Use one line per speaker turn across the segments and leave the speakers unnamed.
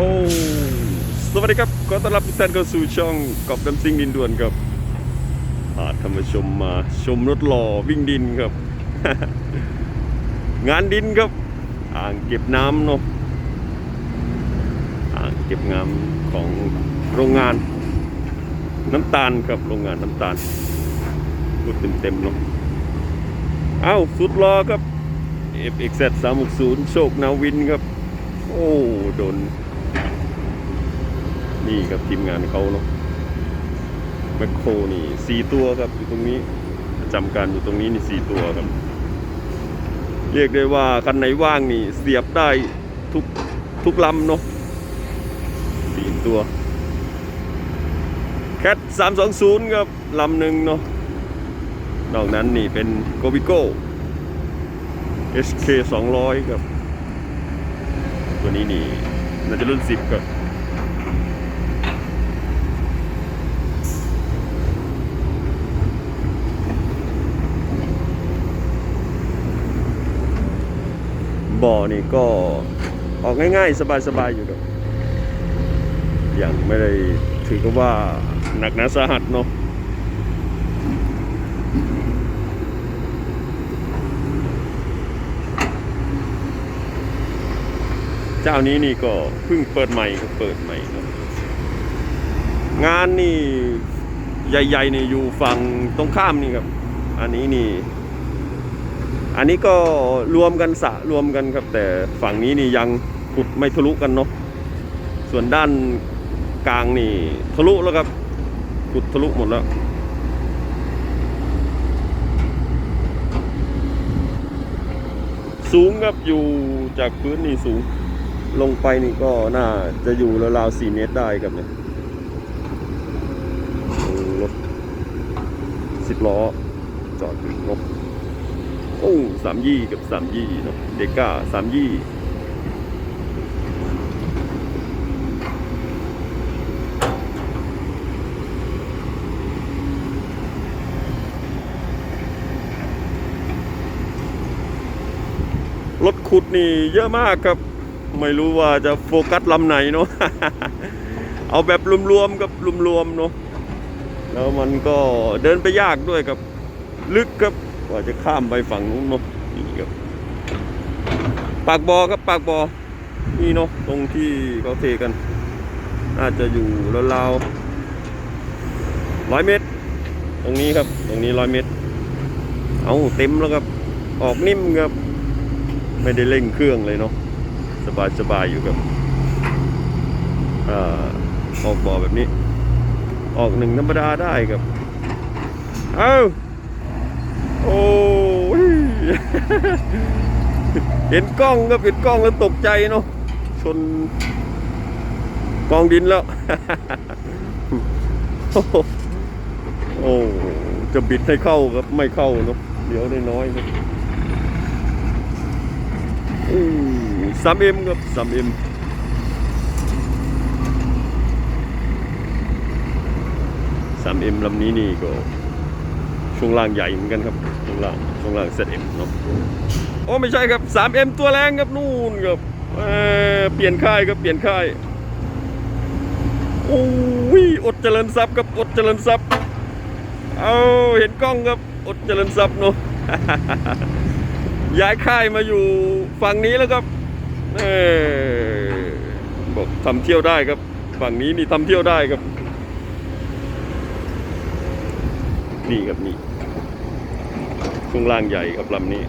โอ้สวัสดีครับขอต้อนรับทุกท่านเข้าสู่ช่องกอบดำซิงดินด่วนครับพาท่านผู้ชมมาชมรถหล่อวิ่งดินครับ งานดินครับ อ่างเก็บน้ำเนาะอ่างเก็บน้ำของโรงงาน น้ำตาลครับโรงงานน้ำตาลพูดเต็มๆเนาะเอ้าสุดรอครับ FXZ 360 โชคนาวินครับ โอ้ โดน นี่ครับทีมงานเขาเนาะแมคโครนี่สี่ตัวครับอยู่ตรงนี้ประจำการอยู่ตรงนี้นี่สี่ตัวครับ เรียกได้ว่าคันไหนว่างนี่เสียบได้ทุกทุกลำเนาะสี่ตัวแคทสามสองศูนย์ครับลำหนึ่งเนาะนอกนั้นนี่เป็นโกบิโก้ HK 200ครับ ตัวนี้นี่น่าจะรุ่น 10 ครับ บ่อนี่ก็ออกง่ายๆ สบายๆอยู่ครับอย่างไม่ได้ถือกว่าหนักหนาสาหัสเนาะเจ้านี้นี่ก็เพิ่งเปิดใหม่ครับเปิดใหม่ครับงานนี่ใหญ่ๆนี่อยู่ฝั่งตรงข้ามนี่ครับ อันนี้นี่ อันนี้ก็รวมกันสะรวมกันครับ แต่ฝั่งนี้นี่ยังขุดไม่ทะลุกันเนาะส่วนด้านกลางนี่ทะลุแล้วครับขุดทะลุหมดแล้วสูงครับอยู่จากพื้นนี่สูง ลงไปนี่ก็น่าจะอยู่ราวๆ4เมตรได้ครับเนี่ยรถสิบล้อจอดอยู่เนก โอ้สามยี่กับสามยี่เนาะเดก้าสามยี่รถขุดนี่เยอะมากครับ ไม่รู้ว่าจะโฟกัสลำไหนเนาะเอาแบบรวมๆกับรวมๆเนาะแล้วมันก็เดินไปยากด้วยครับ ลึกครับ กว่าจะข้ามไปฝั่งนู้นเนาะนี่ครับปากบอครับปากบอนี่เนาะตรงที่เขาเทกันน่าจะอยู่ราวๆร้อยเมตร ตรงนี้ครับ ตรงนี้ร้อยเมตร เอาเต็มแล้วครับ ออกนิ่มครับ ไม่ได้เร่งเครื่องเลยเนาะสบายสบายอยู่ครับอ่าออกบ่อแบบนี้ ออกหนึ่งธรรมดาได้ครับ เอ้า โอ้ยเห็นกล้องครับเห็นกล้องแล้วตกใจเนาะชนกองดินแล้ว โอ้จะบิดให้เข้าครับไม่เข้าเนาะเดี๋ยวได้น้อยครับสามเอ็มครับสามเอ็มสามเอ็มลำนี้นี่ก็ ช่วงล่างใหญ่เหมือนกันครับช่วงล่างช่วงล่างเซตเอ็มเนาะโอ้ไม่ใช่ครับสามเอ็มตัวแรงครับนู่นครับเออเปลี่ยนค่ายครับเปลี่ยนค่ายโอ้ยอดเจริญทรัพย์ครับอดเจริญทรัพย์เอาเห็นกล้องครับอดเจริญทรัพย์เนาะย้ายค่ายมาอยู่ฝั่งนี้แล้วครับเออบอกทำเที่ยวได้ครับ ฝั่งนี้นี่ทำเที่ยวได้ครับ นี่ครับนี่ ช่วงล่างใหญ่ครับลำนี้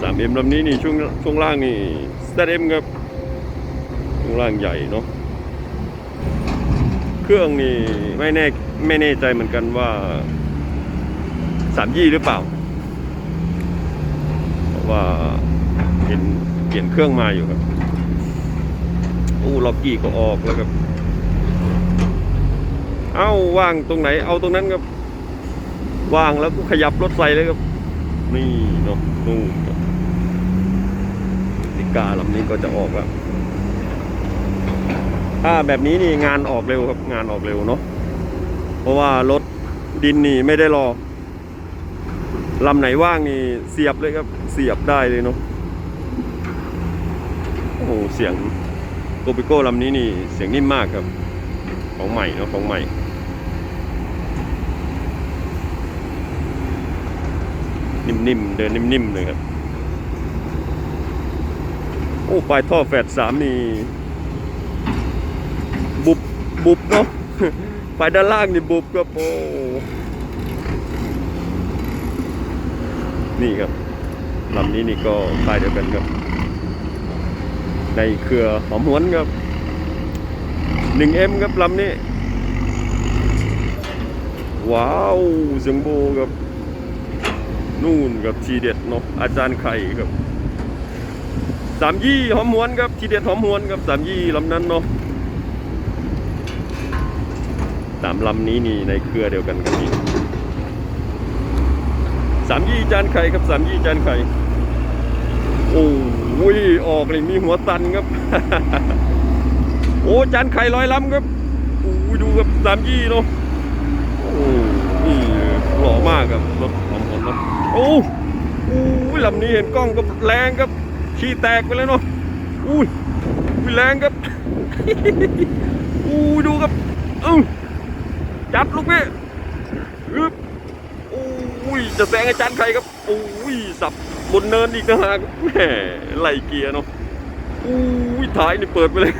สามเอ็มลำนี้นี่ช่วงช่วงล่างนี่สเตเอ็มครับช่วงล่างใหญ่เนาะเครื่องนี่ไม่แน่ไม่แน่ใจเหมือนกันว่าสามยี่หรือเปล่าเพราะว่าเห็นเปลี่ยนเครื่องมาอยู่ครับโอ้ล็อกกี้ก็ออกแล้วครับเอ้าว่างตรงไหนเอาตรงนั้นครับว่างแล้วก็ขยับรถใส่เลยครับ นี่เนาะนู่นนิกาลำนี้ก็จะออกแล้วถ้าแบบนี้นี่งานออกเร็วครับงานออกเร็วเนาะเพราะว่ารถดินนี่ไม่ได้รอลำไหนว่างนี่เสียบเลยครับ เสียบได้เลยเนาะโอ้โหเสียงโกปิโก้ลำนี้นี่เสียงนิ่มมากครับ ของใหม่เนาะของใหม่ นิ่มๆ เดินนิ่มๆ เลยครับ โอ้ปลายท่อแฟดสามนี่ บุบ บุบเนาะปลายด้านล่างนี่บุบครับโอ้นี่ครับลำนี้นี่ก็ปลายเดียวกันครับ ในเครือหอมหวนครับ 1M ครับลำนี้ ว้าวเสียงโบครับ นู่นกับทีเด็ดเนาะอาจารย์ไข่ครับสามยี่หอมหวนครับทีเด็ดหอมหวนครับสามยี่ลำนั้นเนาะสามลำนี้นี่ในเครือเดียวกันกันนี่สามยี่จานไข่ครับสามยี่จานไข่โอ้ยออกเลยมีหัวตันครับ โอ้จานไข่ร้อยลำครับโอ้ดูครับสามยี่เนาะโอ้นี่หล่อมากครับรถ หอมหวนเนาะโอ้อู้ยลำนี้เห็นกล้องก็แรงครับขี้แตกไปแล้วเนาะอุ้ยแรงครับอู้ยดูครับเอ้จัดลูกพี่อึ๊บอุ้ยจะแซงอาจารย์ใครครับอุ้ยสับบนเนินอีกนะฮะแหมไหลเกียร์เนาะอุ้ยท้ายนี่เปิดไปเลย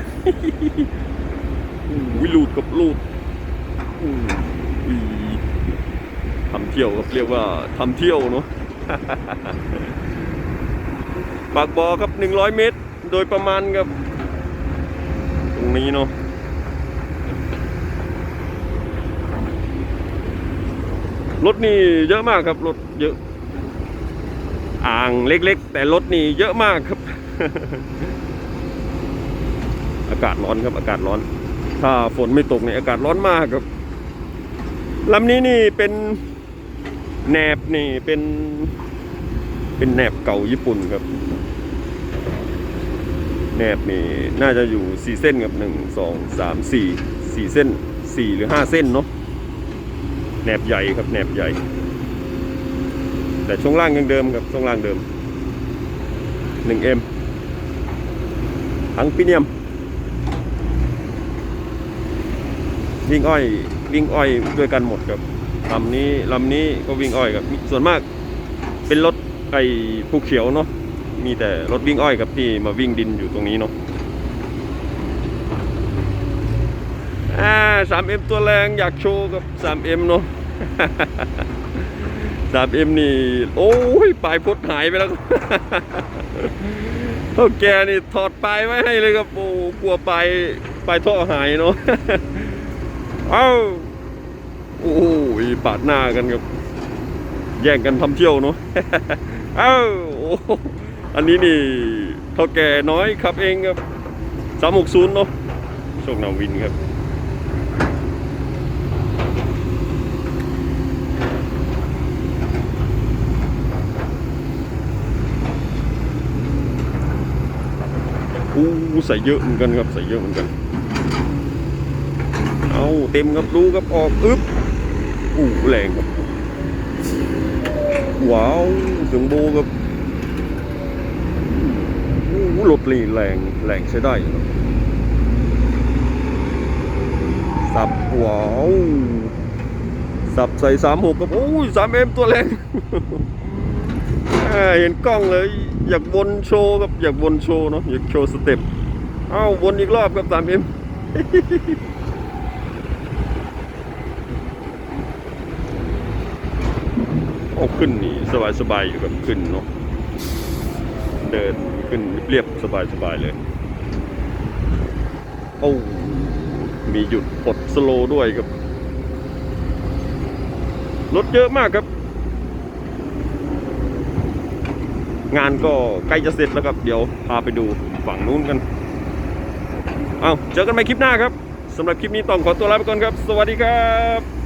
อุ้ยลูดกับลูดอุ้ย ทำเที่ยวครับเรียกว่าทำเที่ยวเนาะปากบ่อครับ100เมตร โดยประมาณครับ ตรงนี้เนาะรถนี่เยอะมากครับรถเยอะ อ่างเล็กๆ แต่รถนี่เยอะมากครับ อากาศร้อนครับอากาศร้อน ถ้าฝนไม่ตกเนี่ยอากาศร้อนมากครับลำนี้นี่เป็น แหนบนี่เป็น เป็นแหนบเก่าญี่ปุ่นครับ แหนบนี่น่าจะอยู่สี่เส้นกับหนึ่งสองสามสี่สี่เส้นสี่หรือห้าเส้นเนาะแหนบใหญ่ครับแหนบใหญ่ แต่ช่วงล่างยังเดิมครับช่วงล่างเดิมหนึ่งเอ็มทั้งปีเนียมวิ่งอ้อยวิ่งอ้อยด้วยกันหมดครับ ลำนี้ลำนี้ก็วิ่งอ้อยครับส่วนมากเป็นรถไอ้ภูเขียวเนาะมีแต่รถวิ่งอ้อยกับที่มาวิ่งดินอยู่ตรงนี้เนาะอ่าสามเอ็มตัวแรงอยากโชว์กับสามเอ็มเนาะสามเอ็มนี่ โอ้ยปลายพดหายไปแล้วเท่าแกนี่ถอดปลายไว้ให้เลยครับโอ้กลัวปลายปลายท่อหายเนาะเอ้า โอ้ยปาดหน้ากันครับ แย่งกันทำเที่ยวเนาะเอ้าอ้อันนี้นี่เท่าแก่น้อยครับเองครับสามหกศูนย์เนาะโชคนาวินครับอู้ใส่เยอะเหมือนกันครับใส่เยอะเหมือนกัน เอาเต็มครับรู้ครับออกอึ๊บ อู้แรงครับ ว้าวเสียงโบครับอู้รถนี่แรงแรงใช้ได้ครับสับว้าวสับใส่สามหกครับโอ้ยสามเอ็มตัวแรงเห็นกล้องเลย อยากวนโชว์ครับอยากวนโชว์เนาะอยากโชว์สเต็ปเอ้าวนอีกรอบครับสามเอ็ม โอ้ขึ้นนี่สบายสบายอยู่ครับขึ้นเนาะเดินขึ้นเรียบสบายสบายเลยโอ้มีหยุดปลดสโลด้วยครับรถเยอะมากครับ งานก็ใกล้จะเสร็จแล้วครับ เดี๋ยวพาไปดูฝั่งนู้นกัน เอาเจอกันใหม่คลิปหน้าครับสำหรับคลิปนี้ต้องขอตัวลาไปก่อนครับ สวัสดีครับ